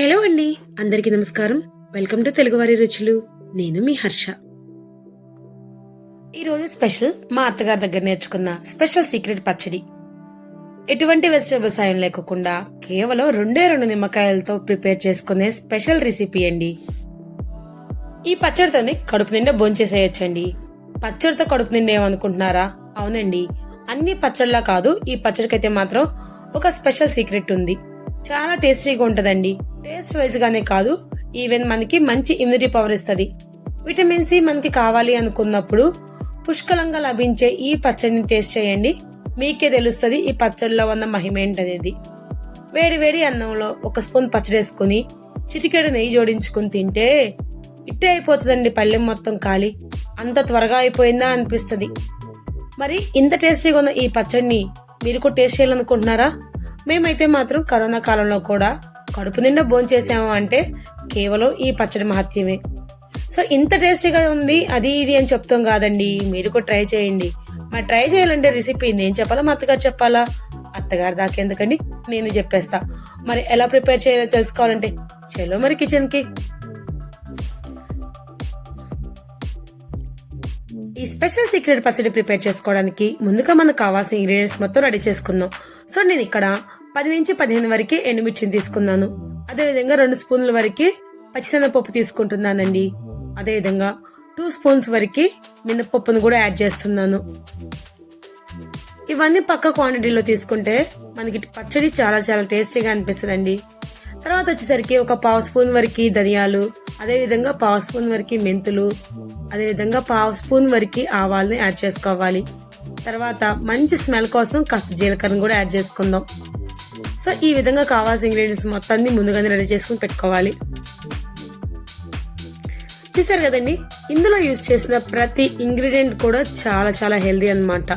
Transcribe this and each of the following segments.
Hello అండి అందరికీ నమస్కారం. వెల్కమ్ టు తెలుగువారి రుచులు. నేను మీ హర్ష. ఈరోజు స్పెషల్ మా అత్తగారి దగ్గర నేర్చుకున్న స్పెషల్ సీక్రెట్ పచ్చడి. ఎటువంటి వెజిటేబుల్ సాయం లేకుండా కేవలం రెండే రెండు నిమ్మకాయలతో ప్రిపేర్ చేసుకునే స్పెషల్ రెసిపీ అండి. ఈ పచ్చడితోనే కడుపు నిండా భోంచేసేయచ్చండి. పచ్చడితో కడుపు నిండా ఏమనుకుంటున్నారా? అవునండి. అన్ని పచ్చడిలా కాదు ఈ పచ్చడికైతే మాత్రం ఒక స్పెషల్ సీక్రెట్ ఉంది. చాలా టేస్టీగా ఉంటదండి. టేస్ట్ వైజ్ గానే కాదు ఈవెన్ మనకి మంచి ఇమ్యూనిటీ పవర్ ఇస్తుంది. విటమిన్ సి మనకి కావాలి అనుకున్నప్పుడు పుష్కలంగా లభించే ఈ పచ్చడిని టేస్ట్ చేయండి. మీకే తెలుస్తుంది ఈ పచ్చడిలో ఉన్న మహిమ ఏంటనేది. వేడి వేడి అన్నంలో ఒక స్పూన్ పచ్చడి వేసుకుని చిటికెడు నెయ్యి జోడించుకుని తింటే ఇట్టే అయిపోతుందండి పళ్ళెం మొత్తం ఖాళీ అంత త్వరగా అయిపోయిందా అనిపిస్తుంది. మరి ఇంత టేస్టీగా ఉన్న ఈ పచ్చడిని మీరు కూడా టేస్ట్ చేయాలనుకుంటున్నారా? మేమైతే మాత్రం కరోనా కాలంలో కూడా కడుపు నిండా భోంచేసాము అంటే కేవలం ఈ పచ్చడి మహత్యమే సో ఇంత టేస్టీగా ఉంది అది ఇది అని చెప్తాం కాదండి. మీరు కూడా ట్రై చేయండి. మరి ట్రై చేయాలంటే రెసిపీ నేను చెప్పాలా? మా అత్తగారు చెప్పాలా? అత్తగారు దాకెందుకండి నేను చెప్పేస్తా. మరి ఎలా ప్రిపేర్ చేయాలో తెలుసుకోవాలంటే చలో మరి కిచెన్కి. ఈ స్పెషల్ సీక్రెట్ పచ్చడి ప్రిపేర్ చేసుకోవడానికి ముందుగా మనకు కావాల్సిన ఇంగ్రీడియంట్స్ మొత్తం రెడీ చేసుకుందాం. సో నేను ఇక్కడ పది నుంచి పదిహేను వరకు ఎండుమిర్చిని తీసుకున్నాను. అదేవిధంగా రెండు స్పూన్ల వరకు పచ్చిశనగపప్పు తీసుకుంటున్నానండి. అదేవిధంగా టూ స్పూన్స్ వరకు మినపప్పును కూడా యాడ్ చేస్తున్నాను. ఇవన్నీ పక్క క్వాంటిటీలో తీసుకుంటే మనకి పచ్చడి చాలా చాలా టేస్టీగా అనిపిస్తుందండి. తర్వాత వచ్చేసరికి ఒక పావు స్పూన్ వరకు ధనియాలు అదేవిధంగా పావు స్పూన్ వరకు మెంతులు అదేవిధంగా పావు స్పూన్ వరకు ఆవాలని యాడ్ చేసుకోవాలి. తర్వాత మంచి స్మెల్ కోసం కాస్త జీలకర్రను కూడా యాడ్ చేసుకుందాం. సో ఈ విధంగా కావాల్సిన ఇంగ్రీడియంట్స్ మొత్తాన్ని ముందుగానే రెడీ చేసుకుని పెట్టుకోవాలి. చూసారు కదండి? ఇందులో యూజ్ చేసిన ప్రతి ఇంగ్రీడియంట్ కూడా చాలా చాలా హెల్దీ అనమాట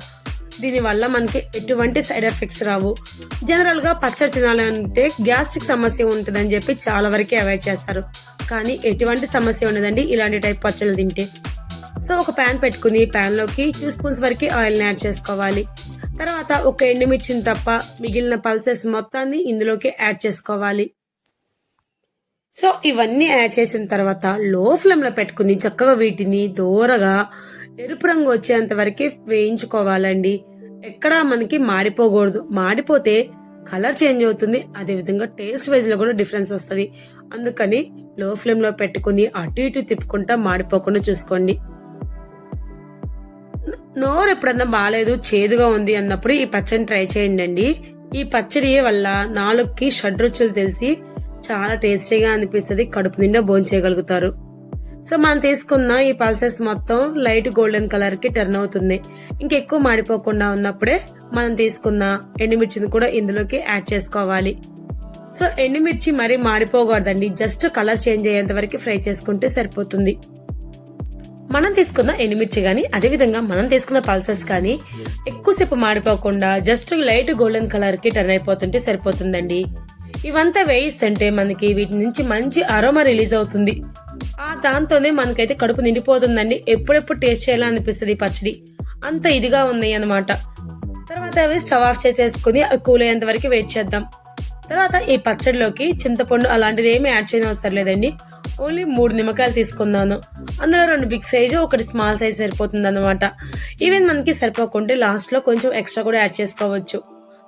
దీనివల్ల మనకి ఎటువంటి సైడ్ ఎఫెక్ట్స్ రావు. జనరల్గా పచ్చడి పచ్చడి తినాలంటే గ్యాస్ట్రిక్ సమస్య ఉంటుందని చెప్పి చాలా వరకే అవాయిడ్ చేస్తారు. కానీ ఎటువంటి సమస్య ఉండదండి ఇలాంటి టైప్ పచ్చళ్ళు తింటే. సో ఒక ప్యాన్ పెట్టుకుని ప్యాన్లోకి టూ స్పూన్స్ వరకు ఆయిల్ యాడ్ చేసుకోవాలి. తర్వాత ఒక ఎండుమిర్చిని తప్ప మిగిలిన పల్సెస్ మొత్తాన్ని ఇందులోకి యాడ్ చేసుకోవాలి. సో ఇవన్నీ యాడ్ చేసిన తర్వాత లో ఫ్లేమ్లో పెట్టుకుని చక్కగా వీటిని దూరగా ఎరుపు రంగు వచ్చేంత వరకు వేయించుకోవాలండి. ఎక్కడా మనకి మాడిపోకూడదు. మాడిపోతే కలర్ చేంజ్ అవుతుంది. అదే విధంగా టేస్ట్ వైజ్లో కూడా డిఫరెన్స్ వస్తుంది. అందుకని లో ఫ్లేమ్లో పెట్టుకుని అటు ఇటు తిప్పుకుంటా మాడిపోకుండా చూసుకోండి. నోరు ఎప్పుడన్నా బాగాలేదు చేదుగా ఉంది అన్నప్పుడు ఈ పచ్చడిని ట్రై చేయండి అండి ఈ పచ్చడి వల్ల నాలుగుకి షడ్రుచులు తెలిసి చాలా టేస్టీగా అనిపిస్తుంది కడుపు నిండా భోంచేయగలుగుతారు సో మనం తీసుకున్న ఈ పల్సెస్ మొత్తం లైట్ గోల్డెన్ కలర్కి టర్న్ అవుతుంది. ఇంకెక్కువ మాడిపోకుండా ఉన్నప్పుడే మనం తీసుకున్న ఎండుమిర్చిని కూడా ఇందులోకి యాడ్ చేసుకోవాలి. సో ఎండుమిర్చి మరీ మాడిపోకూడదండి. జస్ట్ కలర్ చేంజ్ అయ్యేంత వరకు ఫ్రై చేసుకుంటే సరిపోతుంది. మనం తీసుకున్న ఎండుమిర్చి కానీ అదేవిధంగా మనం తీసుకున్న పల్సెస్ కానీ ఎక్కువసేపు మాడిపోకుండా జస్ట్ లైట్ గోల్డెన్ కలర్కి టర్న్ అయిపోతుంటే సరిపోతుందండి. ఇవంతా వేయిస్తుంటే మనకి వీటి నుంచి మంచి అరోమా రిలీజ్ అవుతుంది. ఆ దాంతోనే మనకైతే కడుపు నిండిపోతుందండి. ఎప్పుడెప్పుడు టేస్ట్ చేయాలనిపిస్తుంది అనిపిస్తుంది పచ్చడి. అంత ఇదిగా ఉన్నాయి అనమాట తర్వాత అవి స్టవ్ ఆఫ్ చేసేసుకుని కూల్ అయ్యేంత వరకు వెయిట్ చేద్దాం. తర్వాత ఈ పచ్చడిలోకి చింతపండు అలాంటిది ఏమి యాడ్ చేయని అవసరం లేదండి. ఓన్లీ మూడు నిమ్మకాయలు తీసుకున్నాను. అందులో రెండు బిగ్ సైజు ఒకటి స్మాల్ సైజ్ సరిపోతుంది అనమాట ఈవెన్ మనకి సరిపోకుంటే లాస్ట్లో కొంచెం ఎక్స్ట్రా కూడా యాడ్ చేసుకోవచ్చు.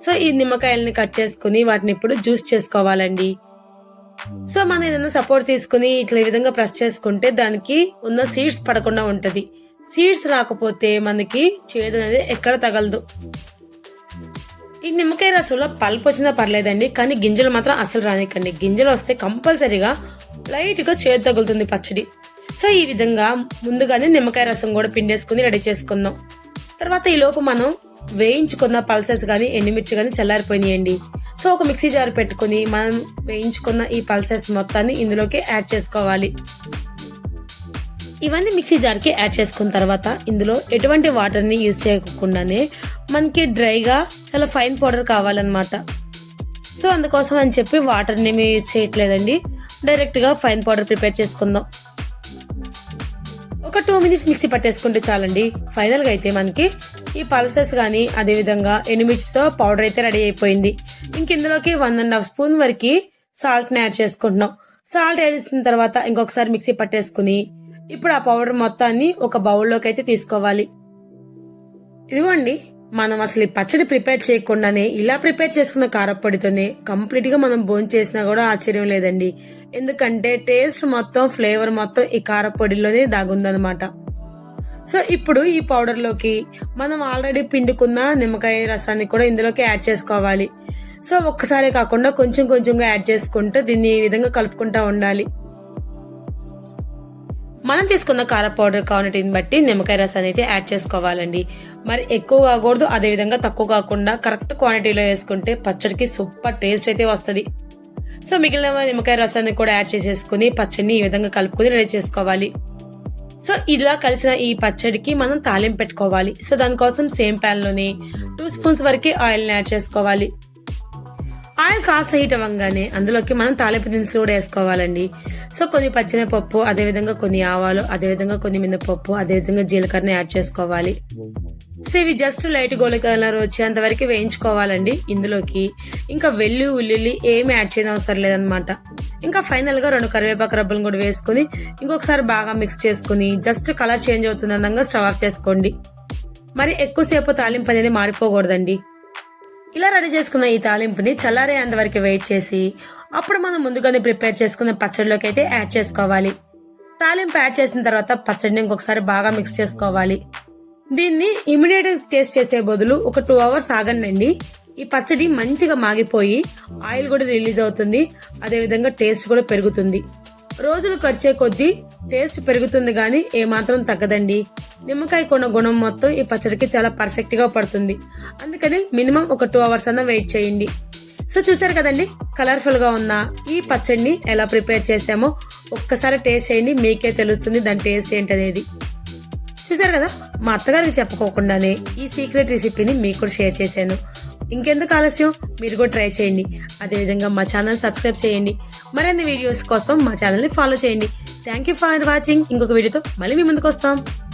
సో ఈ నిమ్మకాయలని కట్ చేసుకుని వాటిని ఇప్పుడు జ్యూస్ చేసుకోవాలండి. సో మనం ఏదైనా సపోర్ట్ తీసుకుని ఇట్లా ఈ విధంగా ప్రెస్ చేసుకుంటే దానికి ఉన్న సీడ్స్ పడకుండా ఉంటుంది. సీడ్స్ రాకపోతే మనకి చేదు అనేది ఎక్కడ తగలదు. ఈ నిమ్మకాయ రసంలో పల్పు వచ్చినా పర్లేదండి కానీ గింజలు మాత్రం అసలు రానికండి. గింజలు వస్తే కంపల్సరీగా లైట్గా చేతి తగులుతుంది పచ్చడి. సో ఈ విధంగా ముందుగానే నిమ్మకాయ రసం కూడా పిండేసుకుని రెడీ చేసుకుందాం. తర్వాత ఈ లోపు మనం వేయించుకున్న పల్సెస్ కానీ ఎండుమిర్చి కానీ చల్లారిపోయినాయండి. సో ఒక మిక్సీ జార్ పెట్టుకుని మనం వేయించుకున్న ఈ పల్సెస్ మొత్తాన్ని ఇందులోకి యాడ్ చేసుకోవాలి. ఇవన్నీ మిక్సీ జార్కి యాడ్ చేసుకున్న తర్వాత ఇందులో ఎటువంటి వాటర్ని యూజ్ చేయకుండానే మనకి డ్రైగా చాలా ఫైన్ పౌడర్ కావాలన్నమాట. సో అందుకోసం అని చెప్పి వాటర్ని మేము యూజ్ చేయట్లేదండి. డైరెక్ట్గా ఫైన్ పౌడర్ ప్రిపేర్ చేసుకుందాం. ఒక టూ మినిట్స్ మిక్సీ పట్టేసుకుంటే చాలండి. ఫైనల్గా అయితే మనకి ఈ పల్సెస్ కానీ అదేవిధంగా ఎనిమిట్స్తో పౌడర్ అయితే రెడీ అయిపోయింది. ఇంక ఇందులోకి వన్ అండ్ హాఫ్ స్పూన్ వరకు సాల్ట్ని యాడ్ చేసుకుంటున్నాం. సాల్ట్ యాడ్ చేసిన తర్వాత ఇంకొకసారి మిక్సీ పట్టేసుకుని ఇప్పుడు ఆ పౌడర్ మొత్తాన్ని ఒక బౌల్లోకి అయితే తీసుకోవాలి. ఇదిగోండి. మనం అసలు ఈ పచ్చడి ప్రిపేర్ చేయకుండానే ఇలా ప్రిపేర్ చేసుకున్న కారపొడితోనే కంప్లీట్గా మనం భోజనం చేసినా కూడా ఆశ్చర్యం లేదండి. ఎందుకంటే టేస్ట్ మొత్తం ఫ్లేవర్ మొత్తం ఈ కారపొడిలోనే దాగుందనమాట సో ఇప్పుడు ఈ పౌడర్లోకి మనం ఆల్రెడీ పిండుకున్న నిమ్మకాయ రసాన్ని కూడా ఇందులోకి యాడ్ చేసుకోవాలి. సో ఒక్కసారి కాకుండా కొంచెం కొంచెంగా యాడ్ చేసుకుంటూ దీన్ని ఈ విధంగా కలుపుకుంటా ఉండాలి. మనం తీసుకున్న కారం పౌడర్ క్వాంటిటీని బట్టి నిమ్మకాయ రసాన్ని అయితే యాడ్ చేసుకోవాలండి. మరి ఎక్కువ కాకూడదు అదే విధంగా తక్కువ కాకుండా కరెక్ట్ క్వాంటిటీలో వేసుకుంటే పచ్చడికి సూపర్ టేస్ట్ అయితే వస్తుంది. సో మిగిలిన నిమ్మకాయ రసాన్ని కూడా యాడ్ చేసేసుకుని పచ్చడిని ఈ విధంగా కలుపుకొని రెడీ చేసుకోవాలి. సో ఇలా కలిసిన ఈ పచ్చడికి మనం తాలింపు పెట్టుకోవాలి. సో దానికోసం సేమ్ ప్యాన్లోనే టూ స్పూన్స్ వరకు ఆయిల్ని యాడ్ చేసుకోవాలి. ఆయిల్ కాస్త హీట్ అవ్వగానే అందులోకి మనం తాలింపు దినుసులు కూడా వేసుకోవాలండి. సో కొన్ని పచ్చినపప్పు అదేవిధంగా కొన్ని ఆవాలు అదేవిధంగా కొన్ని మినపప్పు అదేవిధంగా జీలకర్ర యాడ్ చేసుకోవాలి. సో ఇవి జస్ట్ లైట్ గోల్డ్ కలర్ వచ్చేంత వరకు వేయించుకోవాలండి ఇందులోకి. ఇంకా వెల్లు ఉల్లిల్లి ఏమి యాడ్ చేయడం అవసరం లేదనమాట ఇంకా ఫైనల్గా రెండు కరివేపాకు రబ్బలు కూడా వేసుకుని ఇంకొకసారి బాగా మిక్స్ చేసుకుని జస్ట్ కలర్ చేంజ్ అవుతుంది అందంగా స్టవ్ ఆఫ్ చేసుకోండి. మరి ఎక్కువసేపు తాలింపు అనేది మాడిపోకూడదండి. ఇలా రెడీ చేసుకున్న ఈ తాలింపుని చల్లారే వరకు వెయిట్ చేసి అప్పుడు మనం ముందుగానే ప్రిపేర్ చేసుకున్న పచ్చడిలోకి అయితే యాడ్ చేసుకోవాలి. తాలింపు యాడ్ చేసిన తర్వాత పచ్చడిని ఇంకొకసారి బాగా మిక్స్ చేసుకోవాలి. దీన్ని ఇమీడియట్ టేస్ట్ చేసే బదులు ఒక టూ అవర్స్ ఆగండి ఈ పచ్చడి మంచిగా మాగిపోయి ఆయిల్ కూడా రిలీజ్ అవుతుంది. అదేవిధంగా టేస్ట్ కూడా పెరుగుతుంది. రోజులు ఖర్చే కొద్దీ టేస్ట్ పెరుగుతుంది కానీ ఏమాత్రం తగ్గదండి. నిమ్మకాయ కొన్న గుణం మొత్తం ఈ పచ్చడికి చాలా పర్ఫెక్ట్గా పడుతుంది. అందుకని మినిమం ఒక టూ అవర్స్ అన్న వెయిట్ చేయండి. సో చూసారు కదండి కలర్ఫుల్గా ఉన్న ఈ పచ్చడిని ఎలా ప్రిపేర్ చేసామో ఒక్కసారి టేస్ట్ చేయండి మీకే తెలుస్తుంది దాని టేస్ట్ ఏంటనేది. చూసారు కదా మా అత్తగారికి చెప్పుకోకుండానే ఈ సీక్రెట్ రెసిపీని మీకు కూడా షేర్ చేశాను. ఇంకెందుకు ఆలస్యం? మీరు కూడా ట్రై చేయండి. అదేవిధంగా మా ఛానల్ సబ్స్క్రైబ్ చేయండి. మరిన్ని వీడియోస్ కోసం మా ఛానల్ని ఫాలో చేయండి. థ్యాంక్ యూ ఫర్ వాచింగ్ ఇంకొక వీడియోతో మళ్ళీ మీ ముందుకు వస్తాం.